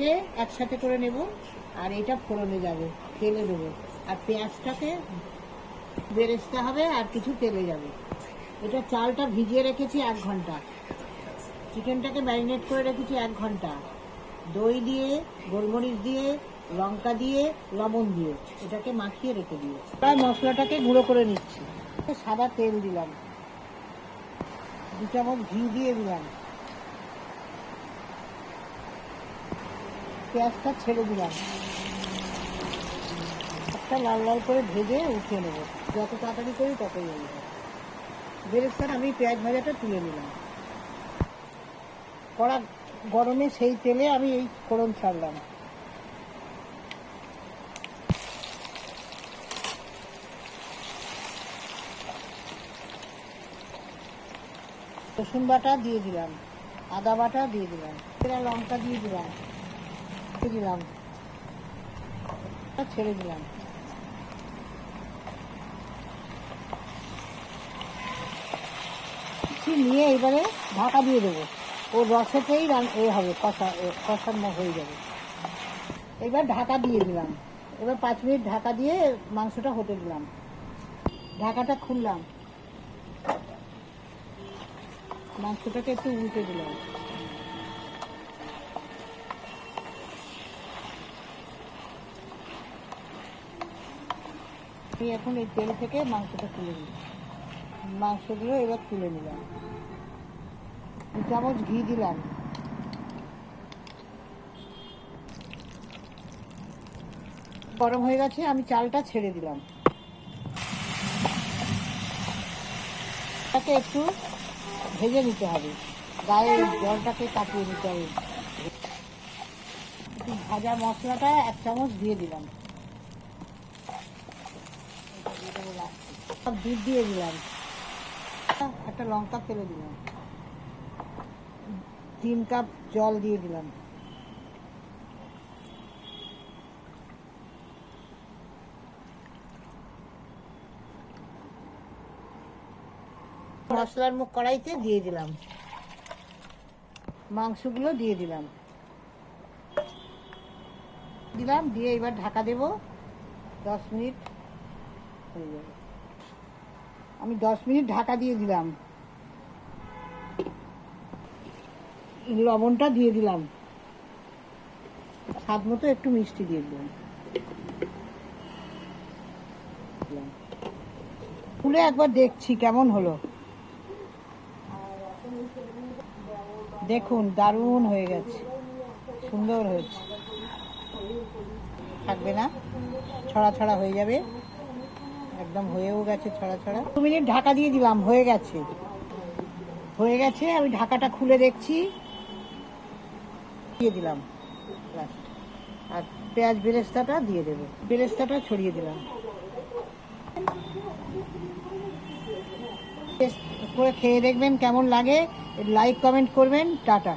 যে একসাথে করে নেব, আর এটা ফোড়নে যাবে, তেলে দেবো। আর পেঁয়াজটাকে বেরেস্তে হবে আর কিছু তেলে যাবে। এটা চালটা ভিজিয়ে রেখেছি এক ঘণ্টা। চিকেনটাকে ম্যারিনেট করে রেখেছি এক ঘণ্টা। দই দিয়ে, গোলমরিচ দিয়ে, লঙ্কা দিয়ে, লবণ দিয়ে এটাকে মাখিয়ে রেখে দিয়ে প্রায় মশলাটাকে গুঁড়ো করে নিচ্ছি। সাদা তেল দিলাম। দু চামচ ঘি দিয়ে দিলাম। পেঁয়াজটা ছেড়ে দিলাম। একটা লাল লাল করে ভেজে উঠিয়ে নেব। যত তাড়াতাড়ি করি ততই হয় বেরেস্তার আমি পেঁয়াজ ভাজাটা তুলে নিলাম। কড়া গরমে সেই তেলে আমি এই ফোড়ন ছাড়লাম। রসুন বাটা দিয়ে দিলাম। আদা বাটা দিয়ে দিলাম। লঙ্কা দিয়ে দিলাম। দিলাম। ছেড়ে দিলাম। নিয়ে এবারে ঢাকা দিয়ে দেবো? ও রসেতেই এ হবে, কষা হয়ে যাবে। এবার ঢাকা দিয়ে দিলাম। এবার পাঁচ মিনিট ঢাকা দিয়ে মাংসটা হতে দিলাম। ঢাকাটা খুললাম। মাংসটাকে একটু উল্টে দিলাম। আমি এখন এই তেল থেকে মাংসটা তুলে নিই মাংসগুলো এবার তুলে নিলাম। চামচ ঘি দিলাম। গরম হয়ে গেছে, আমি চালটা ছেড়ে দিলাম। তাকে একটু ভেজে নিতে হবে। গায়ে জলটাকে কাটিয়ে নিতে হবে। ভাজা মশলাটা এক চামচ দিয়ে দিলাম। সব দুধ দিয়ে দিলাম। একটা লঙ্কা ফেলে দিলাম। তিন কাপ জল দিয়ে দিলাম। মশলার মুখ কড়াইতে দিয়ে দিলাম। মাংসগুলো দিয়ে দিলাম। দিলাম, দিয়ে এবার ঢাকা দেব। দশ মিনিট হয়ে যাবে। আমি দশ মিনিট ঢাকা দিয়ে দিলাম। লবণটা দিয়ে দিলাম। স্বাদ মতো একটু মিষ্টি দিয়ে দিলাম। খুলে একবার দেখছি কেমন হলো। দেখুন, দারুণ হয়ে গেছে। সুন্দর হয়েছে। থাকবে না? ছড়া ছড়া হয়ে যাবে। একদম হয়েও গেছে ছড়া ছড়া। দু মিনিট ঢাকা দিয়ে দিলাম, হয়ে গেছে। হয়ে গেছে, আমি ঢাকাটা খুলে দেখছি। দিয়ে দিলাম আর পেঁয়াজ বেরেস্তাটা দিয়ে দেবো। বেরেস্তাটা ছড়িয়ে দিলাম। করে খেয়ে দেখবেন কেমন লাগে। লাইক, কমেন্ট করবেন। টাটা।